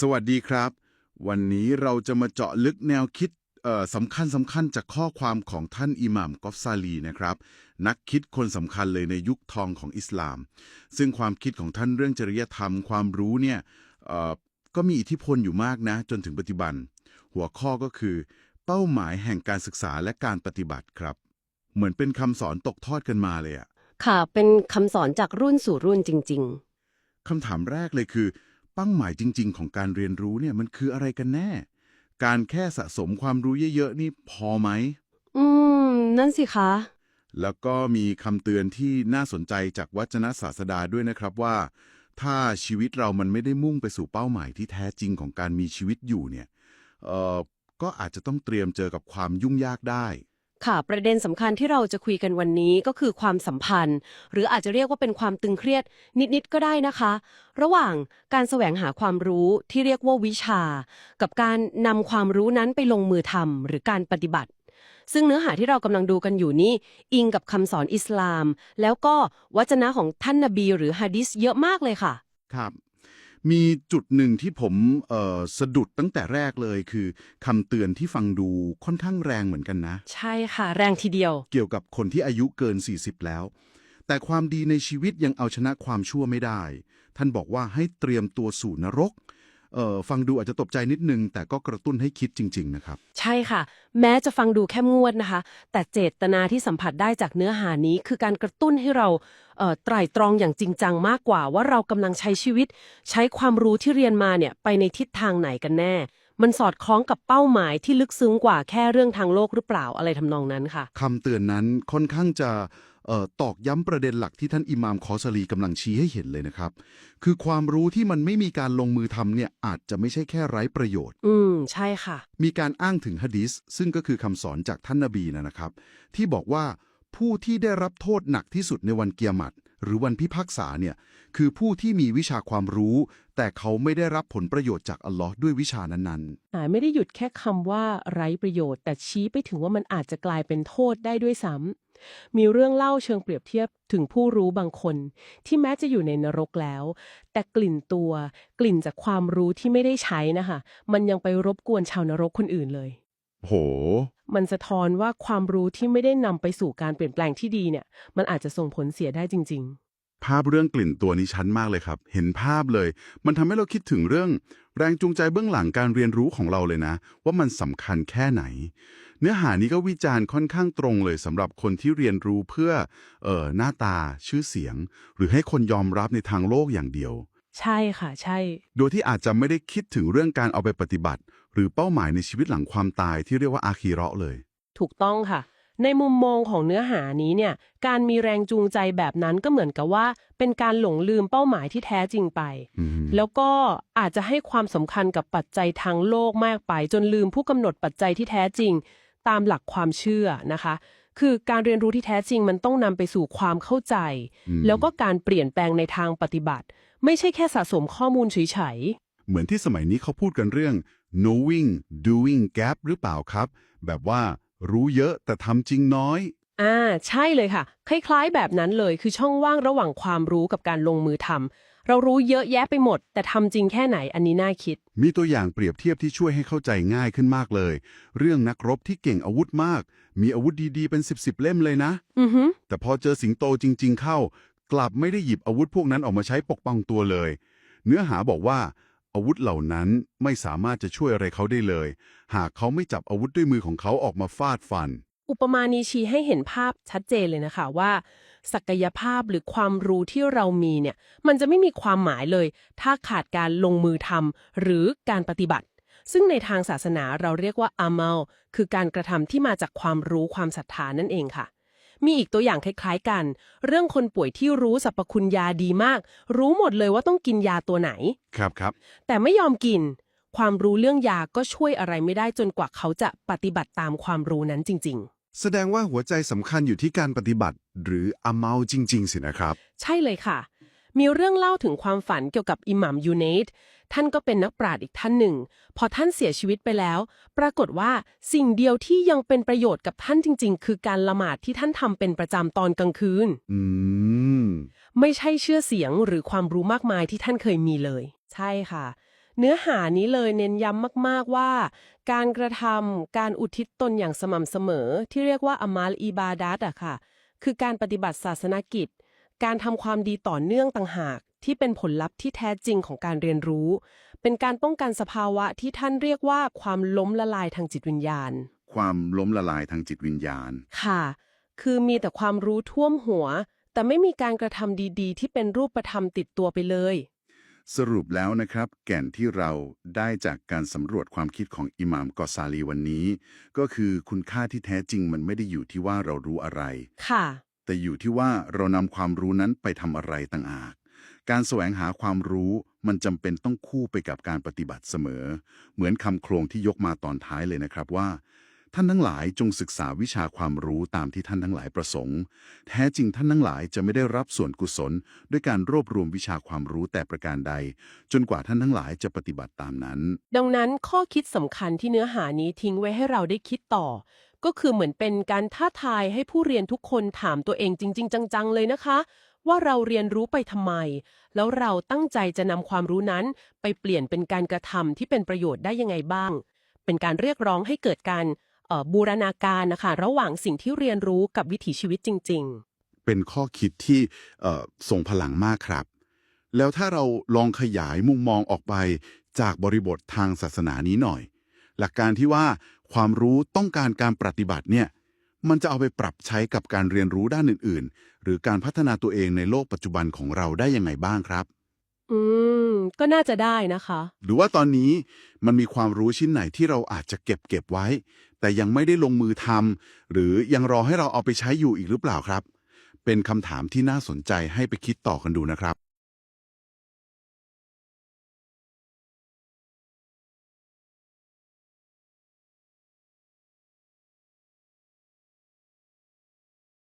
สวัสดีครับ วันนี้เราจะมาเจาะลึกแนวคิดเอ่อสำคัญสำคัญจากข้อความของท่านอิหม่ามกอฟซาลีนะครับ นักคิดคนสำคัญเลยในยุคทองของอิสลาม ซึ่งความคิดของท่านเรื่องจริยธรรมความรู้เนี่ยเอ่อก็มีอิทธิพลอยู่มากนะ จนถึงปัจจุบัน หัวข้อก็คือ เป้าหมายแห่งการศึกษาและการปฏิบัติครับ เหมือนเป็นคำสอนตกทอดกันมาเลยอะค่ะเป็นคำสอนจากรุ่นสู่รุ่นจริงคำถามแรกเลยคือ เป้าหมายจริง ๆ ของการเรียนรู้เนี่ยมันคืออะไรกันแน่ การแค่สะสมความรู้เยอะๆนี่พอไหมๆอืม นั่นสิคะ แล้วก็มีคำเตือนที่น่าสนใจจากวัจนศาสดาด้วยนะครับว่า ถ้าชีวิตเรามันไม่ได้มุ่งไปสู่เป้าหมายที่แท้จริงของการมีชีวิตอยู่เนี่ยเอ่อก็อาจจะต้องเตรียมเจอกับความยุ่งยากได้ ค่ะ ประเด็นสำคัญที่เราจะคุยกันวันนี้ก็คือความสัมพันธ์ หรืออาจจะเรียกว่าเป็นความตึงเครียดนิดๆก็ได้นะคะ ระหว่างการแสวงหาความรู้ที่เรียกว่าวิชา กับการนำความรู้นั้นไปลงมือทำหรือการปฏิบัติ ซึ่งเนื้อหาที่เรากำลังดูกันอยู่นี้ อิงกับคำสอนอิสลาม แล้วก็วจนะของท่านนบีหรือฮะดิษเยอะมากเลยค่ะ ครับ มีจุดหนึ่งที่ผมเอ่อสะดุดตั้งแต่แรกเลยคือคำเตือนที่ฟังดูค่อนข้างแรงเหมือนกันนะ ใช่ค่ะ แรงทีเดียว เกี่ยวกับคนที่อายุเกิน 40 แล้ว แต่ความดีในชีวิตยังเอาชนะความชั่วไม่ได้ ท่านบอกว่าให้เตรียมตัวสู่นรก เอ่อฟังดูอาจจะตกใจนิดนึง แต่ก็กระตุ้นให้คิดจริง ๆ นะครับ ใช่ค่ะ แม้จะฟังดูแค่งวดนะคะ แต่เจตนาที่สัมผัสได้จากเนื้อหานี้ คือการกระตุ้นให้เราเอ่อไตร่ตรองอย่างจริงจังมากกว่า ว่าเรากำลังใช้ชีวิต ใช้ความรู้ที่เรียนมาเนี่ยไปในทิศทางไหนกันแน่ มันสอดคล้องกับเป้าหมายที่ลึกซึ้งกว่าแค่เรื่องทางโลกหรือเปล่าอะไรทำนองนั้นค่ะ คำเตือนนั้นค่อนข้างจะเอ่อ ตอกย้ำประเด็นหลักที่ท่านอิหม่ามคอสลีกำลังชี้ให้เห็นเลยนะครับ คือความรู้ที่มันไม่มีการลงมือทำเนี่ยอาจจะไม่ใช่แค่ไร้ประโยชน์ อืม ใช่ค่ะ มีการอ้างถึงฮะดิษซึ่งก็คือคำสอนจากท่านนบีนะนะครับ ที่บอกว่าผู้ที่ได้รับโทษหนักที่สุดในวันเกียรติหรือวันพิพากษาเนี่ย คือผู้ที่มีวิชาความรู้ แต่เขาไม่ได้รับผลประโยชน์จากอัลลอฮ์ด้วยวิชานั้นอ่าไม่ได้หยุดแค่คำว่าไร้ประโยชน์ แต่ชี้ไปถึงว่ามันอาจจะกลายเป็นโทษได้ด้วยซ้ำมีเรื่องเล่าเชิงเปรียบเทียบถึงผู้รู้บางคน ที่แม้จะอยู่ในนรกแล้ว แต่กลิ่นตัว กลิ่นจากความรู้ที่ไม่ได้ใช้นะคะมันยังไปรบกวนชาวนรกคนอื่นเลย ๆ โห มันสะท้อนว่าความรู้ที่ไม่ได้นำไปสู่การเปลี่ยนแปลงที่ดีเนี่ย มันอาจจะส่งผลเสียได้จริง ๆ ภาพเรื่องกลิ่นตัวนี้ชัดมากเลยครับ เห็นภาพเลย มันทำให้เราคิดถึงเรื่อง แรงจูงใจเบื้องหลังการเรียนรู้ของเราเลยนะ ว่ามันสำคัญแค่ไหน เนื้อหานี้ก็วิจารณ์ค่อนข้างตรงเลยสำหรับคนที่เรียนรู้เพื่อเอ่อหน้าตาชื่อเสียง หรือให้คนยอมรับในทางโลกอย่างเดียว ใช่ค่ะ ใช่ โดยที่อาจจะไม่ได้คิดถึงเรื่องการเอาไปปฏิบัติ หรือเป้าหมายในชีวิตหลังความตายที่เรียกว่าอาคีเราะห์เลย ถูกต้องค่ะ ในมุมมองของเนื้อหานี้เนี่ย การมีแรงจูงใจแบบนั้นก็เหมือนกับว่า เป็นการหลงลืมเป้าหมายที่แท้จริงไปอืมแล้วก็อาจจะให้ความสำคัญกับปัจจัยทางโลกมากไป จนลืมผู้กำหนดปัจจัยที่แท้จริง ตามหลักความเชื่อนะคะ คือการเรียนรู้ที่แท้จริงมันต้องนำไปสู่ความเข้าใจอืมแล้วก็การเปลี่ยนแปลงในทางปฏิบัติ ไม่ใช่แค่สะสมข้อมูลเฉยๆเหมือนที่สมัยนี้เขาพูดกันเรื่อง knowing doing gap หรือเปล่าครับ แบบว่า รู้เยอะแต่ทำจริงน้อย อ่า ใช่เลยค่ะ คล้ายๆ แบบนั้นเลยคือช่องว่างระหว่างความรู้กับการลงมือทำเรารู้เยอะแยะไปหมด แต่ทำจริงแค่ไหนอันนี้น่าคิด มีตัวอย่างเปรียบเทียบที่ช่วยให้เข้าใจง่ายขึ้นมากเลย เรื่องนักรบที่เก่งอาวุธมาก มีอาวุธดีๆเป็น10บสเล่มเลยนะ อือฮึแต่พอเจอสิงโตจริง ๆ เข้า กลับไม่ได้หยิบอาวุธพวกนั้นออกมาใช้ปกป้องตัวเลย เนื้อหาบอกว่า อาวุธเหล่านั้นไม่สามารถจะช่วยอะไรเขาได้เลย หากเขาไม่จับอาวุธด้วยมือของเขาออกมาฟาดฟัน อุปมานี้ชี้ให้เห็นภาพชัดเจนเลยนะคะว่า ศักยภาพหรือความรู้ที่เรามีเนี่ย มันจะไม่มีความหมายเลย ถ้าขาดการลงมือทำหรือการปฏิบัติ ซึ่งในทางศาสนาเราเรียกว่าอามัลคือการกระทำที่มาจากความรู้ความศรัทธานั่นเองค่ะ มีอีกตัวอย่างคล้ายๆกัน เรื่องคนป่วยที่รู้สรรพคุณยาดีมาก รู้หมดเลยว่าต้องกินยาตัวไหน ครับครับ แต่ไม่ยอมกิน ความรู้เรื่องยาก็ช่วยอะไรไม่ได้จนกว่าเขาจะปฏิบัติตามความรู้นั้นจริงแสดงว่าหัวใจสำคัญอยู่ที่การปฏิบัติ หรืออาเมาจริง ๆ สินะครับๆใช่เลยค่ะ มีเรื่องเล่าถึงความฝันเกี่ยวกับอิหมัมยูเนตท่านก็เป็นนักปราชญ์อีกท่านหนึ่ง พอท่านเสียชีวิตไปแล้ว ปรากฏว่าสิ่งเดียวที่ยังเป็นประโยชน์กับท่านจริง ๆ คือการละหมาดที่ท่านทำเป็นประจำตอนกลางคืน อืม ไม่ใช่เชื่อเสียงหรือความรู้มากมายที่ท่านเคยมีเลย ใช่ค่ะ เนื้อหานี้เลยเน้นย้ำมากๆว่า การกระทำการอุทิศตนอย่างสม่ำเสมอ ที่เรียกว่าอามาลอีบาดัตอะค่ะ คือการปฏิบัติศาสนกิจ การทำความดีต่อเนื่องต่างหากที่เป็นผลลัพธ์ที่แท้จริงของการเรียนรู้ เป็นการป้องกันสภาวะที่ท่านเรียกว่าความล้มละลายทางจิตวิญญาณ ความล้มละลายทางจิตวิญญาณ ค่ะ คือมีแต่ความรู้ท่วมหัว แต่ไม่มีการกระทำดีๆ ที่เป็นรูปธรรมติดตัวไปเลย สรุปแล้วนะครับ แก่นที่เราได้จากการสำรวจความคิดของอิหม่ามกอซาลีวันนี้ ก็คือคุณค่าที่แท้จริงมันไม่ได้อยู่ที่ว่าเรารู้อะไร ค่ะ แต่อยู่ที่ว่าเรานำความรู้นั้นไปทำอะไรต่างหากการแสวงหาความรู้มันจำเป็นต้องคู่ไปกับการปฏิบัติเสมอ เหมือนคำโครงที่ยกมาตอนท้ายเลยนะครับว่า ท่านทั้งหลายจงศึกษาวิชาความรู้ตามที่ท่านทั้งหลายประสงค์ แท้จริงท่านทั้งหลายจะไม่ได้รับส่วนกุศล ด้วยการรวบรวมวิชาความรู้แต่ประการใด จนกว่าท่านทั้งหลายจะปฏิบัติตามนั้น ดังนั้นข้อคิดสำคัญที่เนื้อหานี้ทิ้งไว้ให้เราได้คิดต่อ ก็คือเหมือนเป็นการท้าทายให้ผู้เรียนทุกคนถามตัวเองจริง ๆ จัง ๆ เลยนะคะ ว่าเราเรียนรู้ไปทำไม แล้วเราตั้งใจจะนำความรู้นั้น ไปเปลี่ยนเป็นการกระทำที่เป็นประโยชน์ได้ยังไงบ้าง เป็นการเรียกร้องให้เกิดการบูรณาการนะคะ ระหว่างสิ่งที่เรียนรู้กับวิถีชีวิตจริง ๆ เป็นข้อคิดที่ส่งพลังมากครับ แล้วถ้าเราลองขยายมุมมองออกไปจากบริบททางศาสนานี้หน่อย หลักการที่ว่าความรู้ต้องการการปฏิบัติเนี่ยมันจะเอาไปปรับใช้กับการเรียนรู้ด้านอื่น ๆ หรือการพัฒนาตัวเองในโลกปัจจุบันของเราได้ยังไงบ้างครับ อืม ก็น่าจะได้นะคะ หรือว่าตอนนี้มันมีความรู้ชิ้นไหนที่เราอาจจะเก็บเก็บไว้ แต่ยังไม่ได้ลงมือทำหรือยังรอให้เราเอาไปใช้อยู่อีกหรือเปล่าครับ เป็นคำถามที่น่าสนใจให้ไปคิดต่อกันดูนะครับ